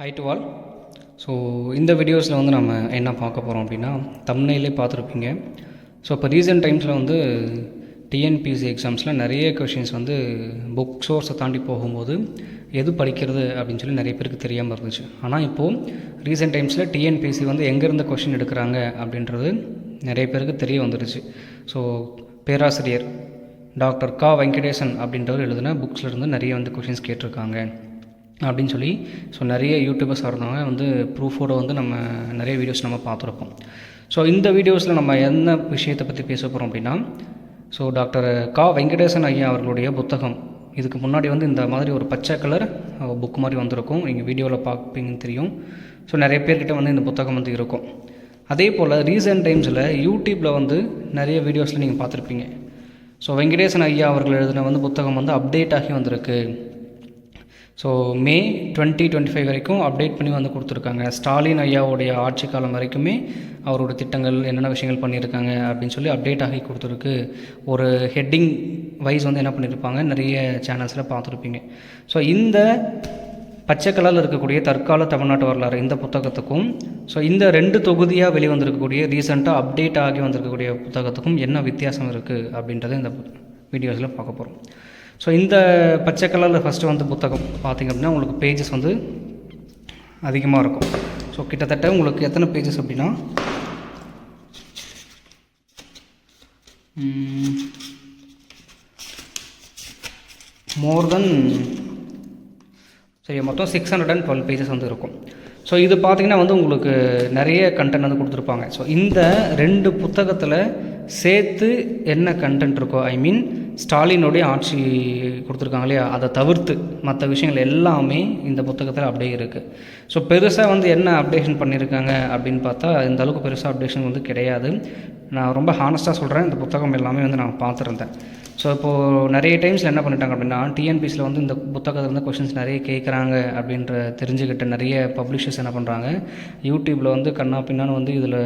High to all so இந்த வீடியோஸில் வந்து நம்ம என்ன பார்க்க போகிறோம் அப்படின்னா தமிழ்நிலே பார்த்துருப்பீங்க. ஸோ இப்போ ரீசெண்ட் டைம்ஸில் வந்து டிஎன்பிசி எக்ஸாம்ஸில் நிறைய கொஷின்ஸ் வந்து புக் சோர்ஸை தாண்டி போகும்போது எது படிக்கிறது அப்படின்னு சொல்லி நிறைய பேருக்கு தெரியாமல் இருந்துச்சு. ஆனால் இப்போது ரீசெண்ட் டைம்ஸில் டிஎன்பிசி வந்து எங்கேருந்து கொஷின் எடுக்கிறாங்க அப்படின்றது நிறைய பேருக்கு தெரிய வந்துடுச்சு. ஸோ பேராசிரியர் டாக்டர் கா வெங்கடேசன் அப்படின்றவர் எழுதின புக்ஸில் இருந்து நிறைய வந்து கொஷின்ஸ் கேட்டிருக்காங்க. அப்படின்னு சொல்லி ஸோ நிறைய யூடியூபர்ஸ் இருந்தவங்க வந்து ப்ரூஃபோட வந்து நம்ம நிறைய வீடியோஸ் நம்ம பார்த்துருப்போம். ஸோ இந்த வீடியோஸில் நம்ம என்ன விஷயத்தை பற்றி பேச போகிறோம் அப்படின்னா ஸோ டாக்டர் கா வெங்கடேசன் ஐயா அவர்களுடைய புத்தகம். இதுக்கு முன்னாடி வந்து இந்த மாதிரி ஒரு பச்சை கலர் புக் மாதிரி வந்திருக்கும். நீங்கள் வீடியோவில் பார்ப்பீங்கன்னு தெரியும். ஸோ நிறைய பேர்கிட்ட வந்து இந்த புத்தகம் வந்து இருக்கும். அதே போல் ரீசெண்ட் டைம்ஸில் யூடியூப்பில் வந்து நிறைய வீடியோஸில் நீங்கள் பார்த்துருப்பீங்க. ஸோ வெங்கடேசன் ஐயா அவர்கள் எழுதின வந்து புத்தகம் வந்து அப்டேட் ஆகி வந்திருக்கு. So May twenty twenty five வரைக்கும் அப்டேட் பண்ணி வந்து கொடுத்துருக்காங்க. ஸ்டாலின் ஐயாவுடைய ஆட்சி காலம் வரைக்குமே அவரோட திட்டங்கள் என்னென்ன விஷயங்கள் பண்ணியிருக்காங்க அப்படின்னு சொல்லி அப்டேட் ஆகி கொடுத்துருக்கு. ஒரு ஹெட்டிங் வைஸ் வந்து என்ன பண்ணியிருப்பாங்க? நிறைய சேனல்ஸில் பார்த்துருப்பீங்க. ஸோ இந்த பச்சை கலரில் இருக்கக்கூடிய தற்கால தமிழ்நாட்டு வரலாறு இந்த புத்தகத்துக்கும் ஸோ இந்த ரெண்டு தொகுதியாக வெளிவந்திருக்கக்கூடிய ரீசெண்டாக அப்டேட் ஆகி வந்திருக்கக்கூடிய புத்தகத்துக்கும் என்ன வித்தியாசம் இருக்குது அப்படின்றத இந்த வீடியோஸில் பார்க்க போகிறோம் ஸோ இந்த பச்சை கலரில் ஃபஸ்ட்டு வந்து புத்தகம். பார்த்திங்க அப்படின்னா உங்களுக்கு பேஜஸ் வந்து அதிகமாக இருக்கும். ஸோ கிட்டத்தட்ட உங்களுக்கு எத்தனை பேஜஸ் அப்படின்னா மோர் தென் சரி மொத்தம் six hundred and twelve pages வந்து இருக்கும். ஸோ இது பார்த்திங்கன்னா வந்து உங்களுக்கு நிறைய கண்டென்ட் வந்து கொடுத்துருப்பாங்க. ஸோ இந்த ரெண்டு புத்தகத்தில் சேர்த்து என்ன கண்டென்ட் இருக்கோ ஐ மீன் ஸ்டாலினுடைய ஆட்சி கொடுத்துருக்காங்க இல்லையா? அதை தவிர்த்து மற்ற விஷயங்கள் எல்லாமே இந்த புத்தகத்தில் அப்படியே இருக்குது ஸோ பெருசாக வந்து என்ன அப்டேஷன் பண்ணியிருக்காங்க அப்படின்னு பார்த்தா இந்த அளவுக்கு பெருசாக அப்டேஷன் வந்து கிடையாது. நான் ரொம்ப ஹானஸ்ட்டாக சொல்கிறேன் இந்த புத்தகம் எல்லாமே வந்து நான் பார்த்துருந்தேன். ஸோ இப்போது நிறைய டைம்ஸில் என்ன பண்ணிட்டாங்க அப்படின்னா டிஎன்பிசியில் வந்து இந்த புத்தகத்தில் வந்து கொஷின்ஸ் நிறைய கேட்குறாங்க அப்படின்ற தெரிஞ்சுக்கிட்ட நிறைய பப்ளிஷர்ஸ் என்ன பண்ணுறாங்க யூடியூப்பில் வந்து கண்ணா பின்னான்னு வந்து இதில்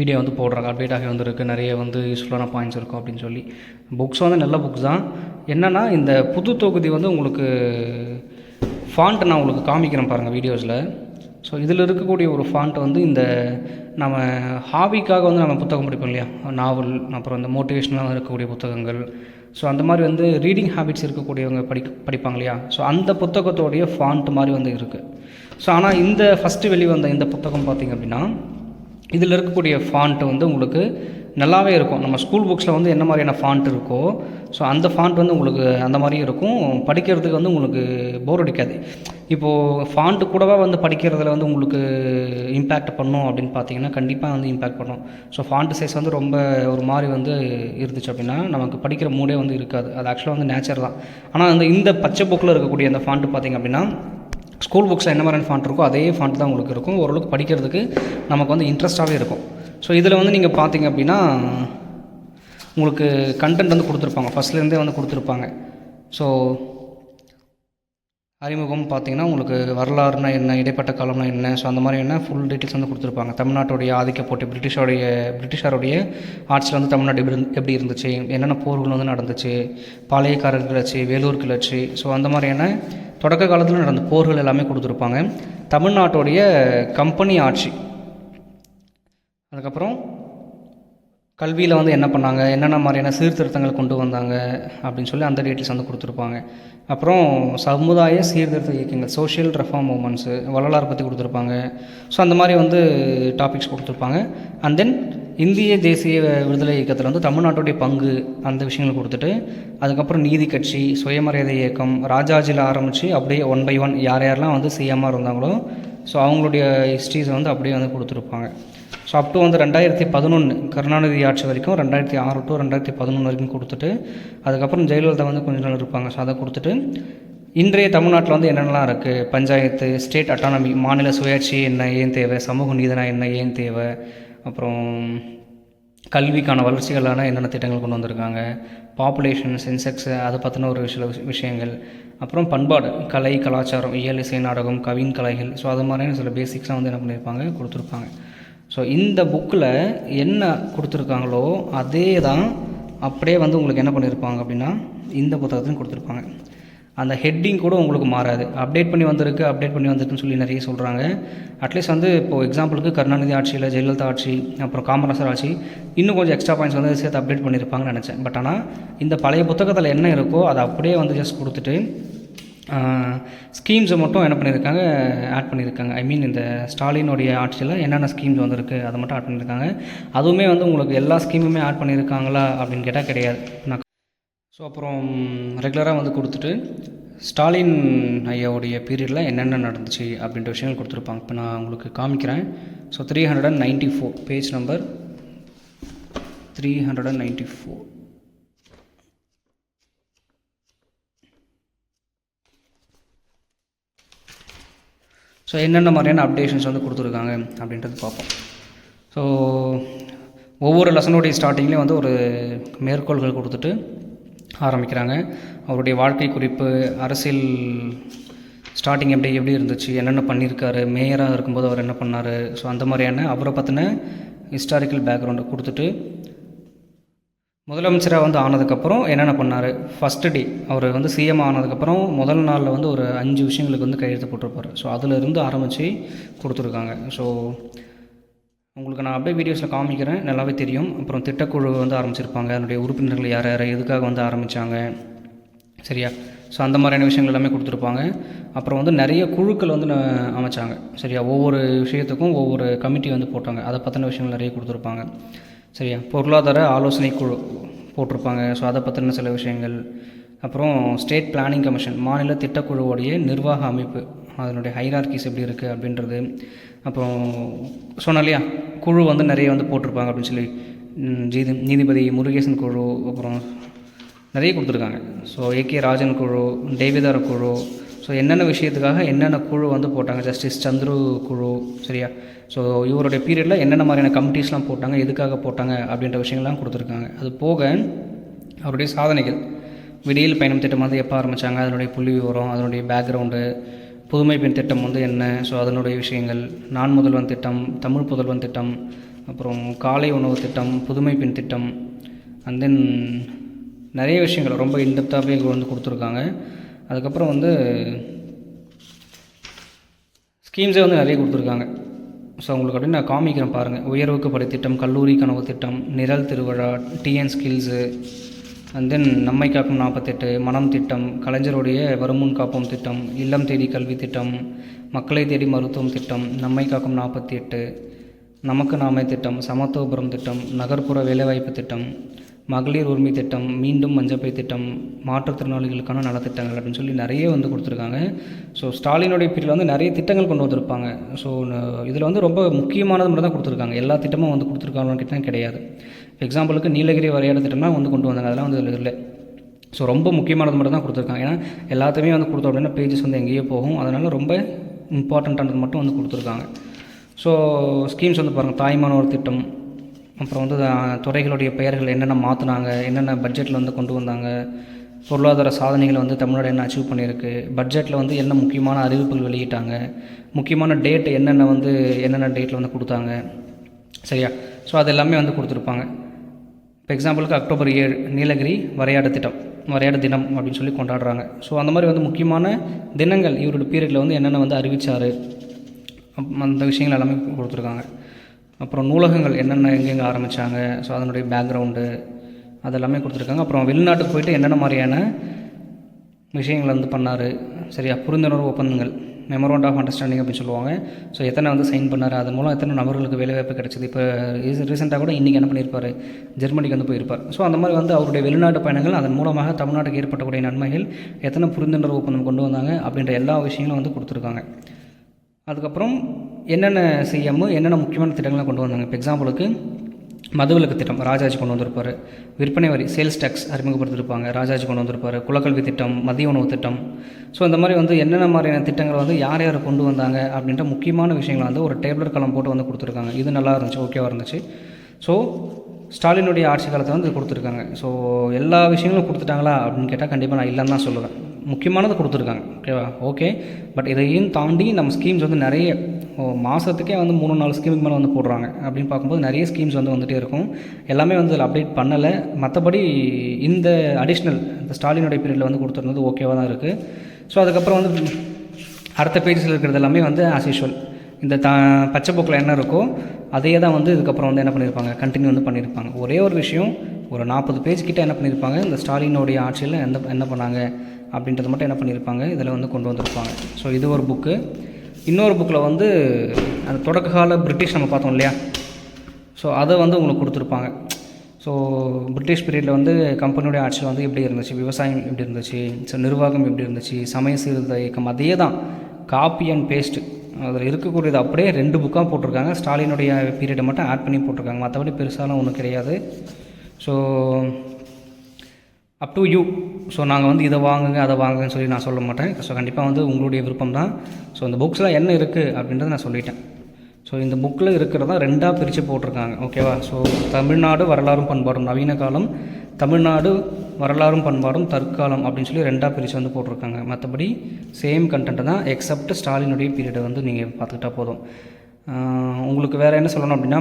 வீடியோ வந்து போடுறாங்க அப்டேட் ஆகி வந்திருக்கு நிறைய வந்து யூஸ்ஃபுல்லான பாயிண்ட்ஸ் இருக்கும் அப்படின்னு சொல்லி. புக்ஸ் வந்து நல்ல புக்ஸ் தான். என்னென்னா இந்த புது தொகுதி வந்து உங்களுக்கு ஃபாண்ட் நான் உங்களுக்கு காமிக்கிறேன் பாருங்கள் வீடியோஸில் ஸோ இதில் இருக்கக்கூடிய ஒரு ஃபாண்ட் வந்து இந்த நம்ம ஹாபிக்காக வந்து நம்ம புத்தகம் படிப்போம் இல்லையா? நாவல் அப்புறம் இந்த மோட்டிவேஷனலாக இருக்கக்கூடிய புத்தகங்கள். ஸோ அந்த மாதிரி வந்து ரீடிங் ஹேபிட்ஸ் இருக்கக்கூடியவங்க படி படிப்பாங்க இல்லையா? ஸோ அந்த புத்தகத்தோடைய ஃபாண்ட் மாதிரி வந்து இருக்குது ஸோ ஆனால் இந்த ஃபஸ்ட்டு வெளிவந்த இந்த புத்தகம் பார்த்திங்க அப்படின்னா இதில் இருக்கக்கூடிய ஃபாண்ட்டு வந்து உங்களுக்கு நல்லாவே இருக்கும். நம்ம ஸ்கூல் புக்ஸில் வந்து என்ன மாதிரியான ஃபாண்ட் இருக்கோ ஸோ அந்த ஃபாண்ட் வந்து உங்களுக்கு அந்த மாதிரியும் இருக்கும். படிக்கிறதுக்கு வந்து உங்களுக்கு போர் அடிக்காது. இப்போது ஃபாண்ட்டு கூடவா வந்து படிக்கிறதுல வந்து உங்களுக்கு இம்பேக்ட் பண்ணும் அப்படின்னு பார்த்தீங்கன்னா கண்டிப்பாக வந்து இம்பேக்ட் பண்ணும். ஸோ ஃபாண்ட்டு சைஸ் வந்து ரொம்ப ஒரு மாதிரி வந்து இருந்துச்சு அப்படின்னா நமக்கு படிக்கிற மூடே வந்து இருக்காது. அது ஆக்சுவலாக வந்து நேச்சர் தான். ஆனால் அந்த இந்த பச்சை புக்கில் இருக்கக்கூடிய அந்த ஃபாண்ட்டு பார்த்திங்க அப்படின்னா ஸ்கூல் புக்ஸில் என்ன மாதிரியான ஃபாண்ட் இருக்கோ அதே ஃபாண்ட் தான் உங்களுக்கு இருக்கும். ஓரளவுக்கு படிக்கிறதுக்கு நமக்கு வந்து இன்ட்ரெஸ்ட்டாகவே இருக்கும். ஸோ இதில் வந்து நீங்கள் பார்த்தீங்க அப்படின்னா உங்களுக்கு கண்டென்ட் வந்து கொடுத்துருப்பாங்க. ஃபஸ்ட்லேருந்தே வந்து கொடுத்துருப்பாங்க. ஸோ அறிமுகம் பார்த்தீங்கன்னா உங்களுக்கு வரலாறுனா என்ன இடைப்பட்ட காலம்னா என்ன ஸோ அந்த மாதிரி என்ன ஃபுல் டீட்டெயில்ஸ் வந்து கொடுத்துருப்பாங்க. தமிழ்நாட்டுடைய ஆதிக்க போட்டி பிரிட்டிஷோடைய பிரிட்டிஷாருடைய ஆட்சியில் வந்து தமிழ்நாடு எப்படி எப்படி இருந்துச்சு என்னென்ன போர்கள் வந்து நடந்துச்சு பாளையக்காரர் கிளர்ச்சி வேலூர் கிளர்ச்சி ஸோ அந்த மாதிரியான தொடக்க காலத்தில் நடந்த போர்கள் எல்லாமே கொடுத்துருப்பாங்க. தமிழ்நாட்டுடைய கம்பெனி ஆட்சி. அதுக்கப்புறம் கல்வியில் வந்து என்ன பண்ணாங்க? என்னென்ன மாதிரியான சீர்திருத்தங்கள் கொண்டு வந்தாங்க? அப்படின்னு சொல்லி அந்த டீட்டெயில்ஸ் வந்து கொடுத்துருப்பாங்க. அப்புறம் சமுதாய சீர்திருத்த இயக்கங்கள் சோஷியல் ரெஃபார்ம் மூமெண்ட்ஸு வரலாறு பற்றி கொடுத்துருப்பாங்க. ஸோ அந்த மாதிரி வந்து டாபிக்ஸ் கொடுத்துருப்பாங்க. அண்ட் தென் இந்திய தேசிய விடுதலை இயக்கத்தில் வந்து தமிழ்நாட்டுடைய பங்கு அந்த விஷயங்கள் கொடுத்துட்டு அதுக்கப்புறம் நீதி கட்சி சுயமரியாதை இயக்கம் ராஜாஜியில் ஆரம்பித்து அப்படியே ஒன் பை ஒன் யார் யாரெல்லாம் வந்து சிஎம்மாக இருந்தாங்களோ ஸோ அவங்களுடைய ஹிஸ்ட்ரிஸை வந்து அப்படியே வந்து கொடுத்துருப்பாங்க. ஸோ அப் டு வந்து ரெண்டாயிரத்தி பதினொன்று கருணாநிதி ஆட்சி வரைக்கும் ரெண்டாயிரத்தி ஆறு டு ரெண்டாயிரத்தி பதினொன்று வரைக்கும் கொடுத்துட்டு அதுக்கப்புறம் ஜெயலலிதா வந்து கொஞ்ச நாள் இருப்பாங்க. ஸோ அதை கொடுத்துட்டு இன்றைய தமிழ்நாட்டில் வந்து என்னென்னலாம் இருக்குது பஞ்சாயத்து ஸ்டேட் அட்டானமி மாநில சுயாட்சி என்ன ஏன் தேவை? சமூக நீதினா என்ன ஏன் தேவை? அப்புறம் கல்விக்கான வளர்ச்சிகளான என்னென்ன திட்டங்கள் கொண்டு வந்திருக்காங்க? பாப்புலேஷன் சென்செக்ஸு அதை பற்றின ஒரு சில விஷயங்கள். அப்புறம் பண்பாடு கலை கலாச்சாரம் இயல் இசை நாடகம் கவின் கலைகள். ஸோ அது மாதிரியான சில பேசிக்ஸ்லாம் வந்து என்ன பண்ணியிருப்பாங்க கொடுத்துருப்பாங்க. ஸோ இந்த புக்கில் என்ன கொடுத்துருக்காங்களோ அதே தான் அப்படியே வந்து உங்களுக்கு என்ன பண்ணியிருப்பாங்க அப்படின்னா இந்த புத்தகத்தையும் கொடுத்துருப்பாங்க. அந்த ஹெட்டிங் கூட உங்களுக்கு மாறாது. அப்டேட் பண்ணி வந்திருக்கு அப்டேட் பண்ணி வந்திருக்குன்னு சொல்லி நிறைய சொல்கிறாங்க அட்லீஸ்ட் வந்து இப்போ எக்ஸாம்பிளுக்கு கருணாநிதி ஆட்சியில் ஜெயலலிதா ஆட்சி அப்புறம் காமராசர் ஆட்சி இன்னும் கொஞ்சம் எக்ஸ்ட்ரா பாயிண்ட்ஸ் வந்து சேர்த்து அப்டேட் பண்ணியிருப்பாங்கன்னு நினச்சேன். பட் ஆனால் இந்த பழைய புத்தகத்தில் என்ன இருக்கோ அதை அப்படியே வந்து ஜஸ்ட் கொடுத்துட்டு ஸ்கீம்ஸை மட்டும் என்ன பண்ணியிருக்காங்க ஆட் பண்ணியிருக்காங்க. ஐ மீன் இந்த ஸ்டாலினுடைய ஆட்சியில் என்னென்ன ஸ்கீம்ஸ் வந்திருக்கு அதை மட்டும் ஆட் பண்ணியிருக்காங்க. அதுவுமே வந்து உங்களுக்கு எல்லா ஸ்கீமுமே ஆட் பண்ணியிருக்காங்களா அப்படின்னு கேட்டால் கிடையாது. நான் ஸோ அப்புறம் ரெகுலராக வந்து கொடுத்துட்டு ஸ்டாலின் ஐயாவுடைய பீரியடில் என்னென்ன நடந்துச்சு அப்படின்ற விஷயங்கள் கொடுத்துருப்பாங்க. இப்போ நான் உங்களுக்கு காமிக்கிறேன். So three hundred and ninety four page number three hundred and ninety four so என்னென்ன மாதிரியான அப்டேஷன்ஸ் வந்து கொடுத்துருக்காங்க அப்படின்றது பார்ப்போம். ஸோ ஒவ்வொரு லெசனுடைய ஸ்டார்டிங்லேயும் வந்து ஒரு மேற்கோள்கள் கொடுத்துட்டு ஆரம்பிக்கிறாங்க. அவருடைய வாழ்க்கை குறிப்பு அரசியல் ஸ்டார்டிங் எப்படி எப்படி இருந்துச்சு என்னென்ன பண்ணியிருக்காரு மேயராக இருக்கும்போது அவர் என்ன பண்ணார்? ஸோ அந்த மாதிரியான அவரை பற்றின ஹிஸ்டாரிக்கல் பேக்ரவுண்டை கொடுத்துட்டு முதலமைச்சராக வந்து ஆனதுக்கப்புறம் என்னென்ன பண்ணார்? ஃபஸ்ட்டு டே அவர் வந்து சிஎம் ஆனதுக்கப்புறம் முதல் நாளில் வந்து ஒரு அஞ்சு விஷயங்களுக்கு வந்து கையெழுத்து போட்டிருப்பார். ஸோ அதிலிருந்து ஆரம்பித்து கொடுத்துருக்காங்க. ஸோ உங்களுக்கு நான் அப்படியே வீடியோஸில் காமிக்கிறேன். நல்லாவே தெரியும். அப்புறம் திட்டக்குழு வந்து ஆரம்பிச்சிருப்பாங்க. அதனுடைய உறுப்பினர்கள் யார் யார் எதுக்காக வந்து ஆரம்பித்தாங்க சரியா? ஸோ அந்த மாதிரியான விஷயங்கள் எல்லாமே கொடுத்துருப்பாங்க. அப்புறம் வந்து நிறைய குழுக்கள் வந்து அமைச்சாங்க. சரியா? ஒவ்வொரு விஷயத்துக்கும் ஒவ்வொரு கமிட்டி வந்து போட்டாங்க. அதை பற்றின விஷயங்கள் நிறைய கொடுத்துருப்பாங்க. சரியா? பொருளாதார ஆலோசனை குழு போட்டிருப்பாங்க. ஸோ அதை பற்றின சில விஷயங்கள். அப்புறம் ஸ்டேட் பிளானிங் கமிஷன் மாநில திட்டக்குழுவோடைய நிர்வாக அமைப்பு அதனுடைய ஹைரார்கிஸ் எப்படி இருக்குது அப்படின்றது. அப்புறம் சொன்னேன் இல்லையா? குழு வந்து நிறைய வந்து போட்டிருப்பாங்க அப்படின்னு சொல்லி ஜீதி நீதிபதி முருகேசன் குழு அப்புறம் நிறைய கொடுத்துருக்காங்க. ஸோ ஏகே ராஜன் குழு தேவிதார குழு ஸோ என்னென்ன விஷயத்துக்காக என்னென்ன குழு வந்து போட்டாங்க? ஜஸ்டிஸ் சந்துரு குழு சரியா? ஸோ இவருடைய பீரியடில் என்னென்ன மாதிரியான கமிட்டிஸ்லாம் போட்டாங்க? எதுக்காக போட்டாங்க? அப்படின்ற விஷயங்கள்லாம் கொடுத்துருக்காங்க. அது போக அவருடைய சாதனைகள் விடியல் பயணம் திட்டம் வந்து எப்போ ஆரம்பித்தாங்க அதனுடைய புள்ளி விவரம் அதனுடைய பேக்ரவுண்டு புதுமை பெண் திட்டம் வந்து என்ன? ஸோ அதனுடைய விஷயங்கள் நான் முதல்வன் திட்டம் தமிழ் புதல்வன் திட்டம் அப்புறம் காலை உணவு திட்டம் புதுமை பெண் திட்டம் அண்ட் தென் நிறைய விஷயங்கள் ரொம்ப இன்டெப்த்தாகவே வந்து கொடுத்துருக்காங்க. அதுக்கப்புறம் வந்து ஸ்கீம்ஸே வந்து நிறைய கொடுத்துருக்காங்க. ஸோ உங்களுக்கு அப்படின்னு நான் காமிக்கிறேன் பாருங்கள் உயர்வுக்கு படை திட்டம் கல்லூரி கனவு திட்டம் நிரல் திருவிழா டிஎன் ஸ்கில்ஸு அண்ட் தென் நம்மை காக்கும் நாற்பத்தெட்டு மனம் திட்டம் கலைஞருடைய வருமுன் காப்போம் திட்டம் இல்லம் தேடி கல்வி திட்டம் மக்களை தேடி மருத்துவம் திட்டம் நம்மை காக்கும் நாற்பத்தி எட்டு நமக்கு நாமே திட்டம் சமத்துவபுரம் திட்டம் நகர்ப்புற வேலைவாய்ப்பு திட்டம் மகளிர் உரிமை திட்டம் மீண்டும் மஞ்சப்பை திட்டம் மாற்றுத்திறனாளிகளுக்கான நலத்திட்டங்கள் அப்படின்னு சொல்லி நிறைய வந்து கொடுத்துருக்காங்க. ஸோ ஸ்டாலினுடைய பீரியடில் வந்து நிறைய திட்டங்கள் கொண்டு வந்திருப்பாங்க. ஸோ இதில் வந்து ரொம்ப முக்கியமானது மட்டும் தான் கொடுத்துருக்காங்க. எல்லா திட்டமும் வந்து கொடுத்துருக்காங்கன்னு கேட்டால் கிடையாது. எக்ஸாம்பிளுக்கு நீலகிரி வரைய திட்டம்னா வந்து கொண்டு வந்தாங்க. அதெல்லாம் வந்து இதில் இல்லை. ஸோ ரொம்ப முக்கியமானது மட்டும் தான் கொடுத்துருக்காங்க. ஏன்னா எல்லாத்தையுமே வந்து கொடுத்தோம் அப்படின்னா பேஜஸ் வந்து எங்கேயோ போகும். அதனால் ரொம்ப இம்பார்ட்டண்ட்டானது மட்டும் வந்து கொடுத்துருக்காங்க. ஸோ ஸ்கீம்ஸ் வந்து பாருங்கள் தாய்மானவர் திட்டம் அப்புறம் வந்து துறைகளுடைய பெயர்கள் என்னென்ன மாற்றினாங்க என்னென்ன பட்ஜெட்டில் வந்து கொண்டு வந்தாங்க பொருளாதார சாதனைகளை வந்து தமிழ்நாடு என்ன அச்சீவ் பண்ணியிருக்கு பட்ஜெட்டில் வந்து என்ன முக்கியமான அறிவிப்புகள் வெளியிட்டாங்க முக்கியமான டேட் என்னென்ன வந்து என்னென்ன டேட்டில் வந்து கொடுத்தாங்க சரியா? ஸோ அது எல்லாமே வந்து கொடுத்துருப்பாங்க. இப்போ எக்ஸாம்பிளுக்கு அக்டோபர் ஏழு நீலகிரி வரையாட திட்டம் வரையாட தினம் அப்படின்னு சொல்லி கொண்டாடுறாங்க. ஸோ அந்த மாதிரி வந்து முக்கியமான தினங்கள் இவரோட பீரியடில் வந்து என்னென்ன வந்து அறிவிச்சார் அந்த விஷயங்கள் எல்லாமே கொடுத்துருக்காங்க. அப்புறம் நூலகங்கள் என்னென்ன எங்கெங்கே ஆரம்பித்தாங்க ஸோ அதனுடைய பேக்ரவுண்டு அதெல்லாமே கொடுத்துருக்காங்க. அப்புறம் வெளிநாட்டுக்கு போயிட்டு என்னென்ன மாதிரியான விஷயங்கள் வந்து பண்ணார் சரியா? புரிந்துணர்வு ஒப்பந்தங்கள். மெமரண்ட் ஆஃப் அண்டர்ஸ்டாண்டிங் அப்படின்னு சொல்லுவாங்க. ஸோ எத்தனை வந்து சைன் பண்ணார்? அதன் மூலம் எத்தனை நபர்களுக்கு வேலைவாய்ப்பு கிடைச்சிது? இப்போ ரீசெண்டாக கூட இன்றைக்கி என்ன பண்ணியிருப்பார் ஜெர்மனிக்கு வந்து போயிருப்பார். ஸோ அந்த மாதிரி வந்து அவருடைய வெளிநாட்டு பயணங்கள் அதன் மூலமாக தமிழ்நாட்டுக்கு ஏற்பட்டக்கூடிய நன்மைகள் எத்தனை புரிந்துணர்வு ஒப்பந்தம் கொண்டு வந்தாங்க? அப்படின்ற எல்லா விஷயங்களும் வந்து கொடுத்துருக்காங்க. அதுக்கப்புறம் என்னென்ன சிஎம் என்னென்ன முக்கியமான திட்டங்கள்லாம் கொண்டு வந்தாங்க? இப்போ எக்ஸாம்பிளுக்கு மதுவிலக்கு திட்டம் ராஜாஜி கொண்டு வந்திருப்பார். விற்பனை வரி சேல்ஸ் டேக்ஸ் அறிமுகப்படுத்திருப்பாங்க. ராஜாஜி கொண்டு வந்திருப்பார். குலக்கல்வி திட்டம் மதிய உணவு திட்டம். ஸோ இந்த மாதிரி வந்து என்னென்ன மாதிரியான திட்டங்களை வந்து யார் யார் கொண்டு வந்தாங்க அப்படின்ற முக்கியமான விஷயங்களை வந்து ஒரு டேப்லெட் கலம் போட்டு வந்து கொடுத்துருக்காங்க. இது நல்லா இருந்துச்சு ஓகேவாக இருந்துச்சு. ஸோ ஸ்டாலினுடைய ஆட்சி காலத்தை வந்து கொடுத்துருக்காங்க. ஸோ எல்லா விஷயங்களும் கொடுத்துட்டாங்களா அப்படின்னு கேட்டால் கண்டிப்பாக நான் இல்லைன்னு தான் சொல்லுவேன். முக்கியமானது கொடுத்துருக்காங்க. ஓகேவா ஓகே பட் இதையும் தாண்டி நம்ம ஸ்கீம்ஸ் வந்து நிறைய மாதத்துக்கே வந்து மூணு நாலு ஸ்கீமுக்கு மேலே வந்து போடுறாங்க. அப்படின்னு பார்க்கும்போது நிறைய ஸ்கீம்ஸ் வந்து வந்துகிட்டே இருக்கும். எல்லாமே வந்து அதில் அப்டேட் பண்ணலை. மற்றபடி இந்த அடிஷ்னல் இந்த ஸ்டாலினுடைய பீரியடில் வந்து கொடுத்துருந்தது ஓகேவாக தான் இருக்குது ஸோ அதுக்கப்புறம் வந்து அடுத்த பேஜஸில் இருக்கிறது எல்லாமே வந்து ஆஸ் யூஷுவல் இந்த த பச்சை புக்கில் என்ன இருக்கோ அதே தான் வந்து இதுக்கப்புறம் வந்து என்ன பண்ணியிருப்பாங்க? கண்டினியூ வந்து பண்ணியிருப்பாங்க. ஒரே ஒரு விஷயம் ஒரு நாற்பது பேஜ் கிட்டே என்ன பண்ணியிருப்பாங்க? இந்த ஸ்டாலினுடைய ஆட்சியில் என்ன என்ன பண்ணாங்க? அப்படின்றத மட்டும் என்ன பண்ணியிருப்பாங்க இதில் வந்து கொண்டு வந்திருப்பாங்க. ஸோ இது ஒரு புக்கு இன்னொரு புக்கில் வந்து அந்த தொடக்க கால பிரிட்டிஷ் நம்ம பார்த்தோம் இல்லையா? ஸோ அதை வந்து உங்களுக்கு கொடுத்துருப்பாங்க. ஸோ பிரிட்டிஷ் பீரியடில் வந்து கம்பெனியோடைய ஆட்சியில் வந்து எப்படி இருந்துச்சு? விவசாயம் எப்படி இருந்துச்சு? ஸோ நிர்வாகம் எப்படி இருந்துச்சு? சமய சீர்திருத்த இயக்கம் அதே தான். காப்பி அண்ட் பேஸ்ட்டு அதில் இருக்கக்கூடியது அப்படியே ரெண்டு புக்காக போட்டிருக்காங்க. ஸ்டாலினுடைய பீரியடை மட்டும் ஆட் பண்ணி போட்டிருக்காங்க. மற்றபடி பெருசாலாம் ஒன்றும் கிடையாது. So up to you so நாங்கள் வந்து இதை வாங்குங்க அதை வாங்குங்கன்னு சொல்லி நான் சொல்ல மாட்டேன். ஸோ கண்டிப்பாக வந்து உங்களுடைய விருப்பம் தான். ஸோ இந்த புக்ஸில் என்ன இருக்குது அப்படின்றத நான் சொல்லிட்டேன். ஸோ இந்த புக்கில் இருக்கிறதா ரெண்டாக பிரித்து போட்டிருக்காங்க. ஓகேவா ஸோ தமிழ்நாடு வரலாறும் பண்பாடும் நவீன காலம் தமிழ்நாடு வரலாறும் பண்பாடும் தற்காலம் அப்படின்னு சொல்லி ரெண்டாக பிரித்து வந்து போட்டிருக்காங்க. மற்றபடி சேம் கண்டென்ட் தான் எக்ஸப்ட் ஸ்டாலினுடைய பீரியடை வந்து நீங்கள் பார்த்துக்கிட்டா போதும். உங்களுக்கு வேறு என்ன சொல்லணும் அப்படின்னா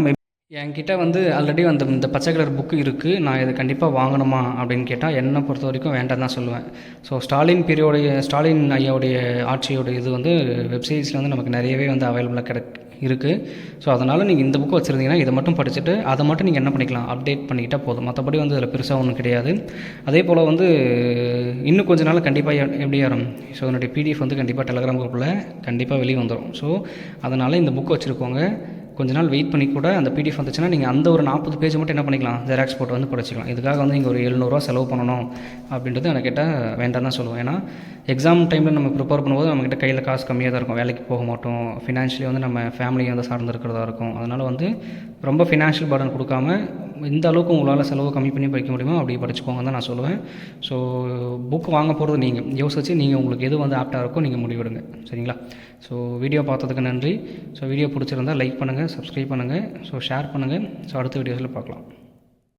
என்கிட்ட வந்து ஆல்ரெடி அந்த இந்த பச்சை கலர் புக்கு இருக்குது நான் இதை கண்டிப்பாக வாங்கணுமா அப்படின்னு கேட்டால் என்னை பொறுத்த வரைக்கும் வேண்டாம் தான் சொல்லுவேன். ஸோ ஸ்டாலின் பீரியோடைய ஸ்டாலின் ஐயாவுடைய ஆட்சியோடைய இது வந்து வெப்சைட்ஸில் வந்து நமக்கு நிறையவே வந்து அவைலபிளாக கிடைக் இருக்குது ஸோ அதனால் நீங்கள் இந்த புக்கு வச்சுருந்தீங்கன்னா இதை மட்டும் படிச்சுட்டு அதை மட்டும் நீங்கள் என்ன பண்ணிக்கலாம்? அப்டேட் பண்ணிக்கிட்டால் போதும். மற்றபடி வந்து அதில் பெருசாக ஒன்றும் கிடையாது. அதே போல் வந்து இன்னும் கொஞ்ச நாள் கண்டிப்பாக எ- எப்படி வரும்? ஸோ என்னுடைய பிடிஎஃப் வந்து கண்டிப்பாக டெலகிராம் குரூப்பில் கண்டிப்பாக வெளியே வந்துடும் ஸோ அதனால் இந்த புக்கு வச்சுருக்கோங்க. கொஞ்ச நாள் வெயிட் பண்ணி கூட அந்த பிடிஎஃப் வந்துச்சுன்னா நீங்கள் அந்த ஒரு நாற்பது பேஜ் மட்டும் என்ன பண்ணிக்கலாம்? ஜெராக்ஸ் போட்டு வந்து படிச்சிக்கலாம் இதுக்காக வந்து நீங்கள் ஒரு எழுநூறுவா செலவு பண்ணணும் அப்படின்றது எனக்கு கேட்டால் வேண்டாம் தான் சொல்லுவேன். ஏன்னா எக்ஸாம் டைமில் நம்ம ப்ரிப்பேர் பண்ணும்போது நம்மக்கிட்ட கையில் காசு கம்மியாக தான் இருக்கும். வேலைக்கு போக மாட்டோம். ஃபினான்ஷியலி வந்து நம்ம ஃபேமிலியை வந்து சார்ந்து இருக்கிறதா இருக்கும். அதனால் வந்து ரொம்ப ஃபினான்ஷியல் பர்டன் கொடுக்காம இந்த அளவுக்கு உங்களால் செலவு கம்மி பண்ணி படிக்க முடியுமோ அப்படி படிச்சுக்கோங்க தான் நான் சொல்லுவேன். ஸோ புக் வாங்க போகிறது நீங்கள் யோசிச்சு நீங்கள் உங்களுக்கு எது வந்து ஆப்டாக இருக்கோ நீங்கள் முடிவெடுங்க. சரிங்களா? ஸோ வீடியோ பார்த்ததுக்கு நன்றி. ஸோ வீடியோ பிடிச்சிருந்தா லைக் பண்ணுங்கள் சப்ஸ்கிரைப் பண்ணுங்கள் ஸோ ஷேர் பண்ணுங்கள் ஸோ அடுத்த வீடியோஸில் பார்க்கலாம்.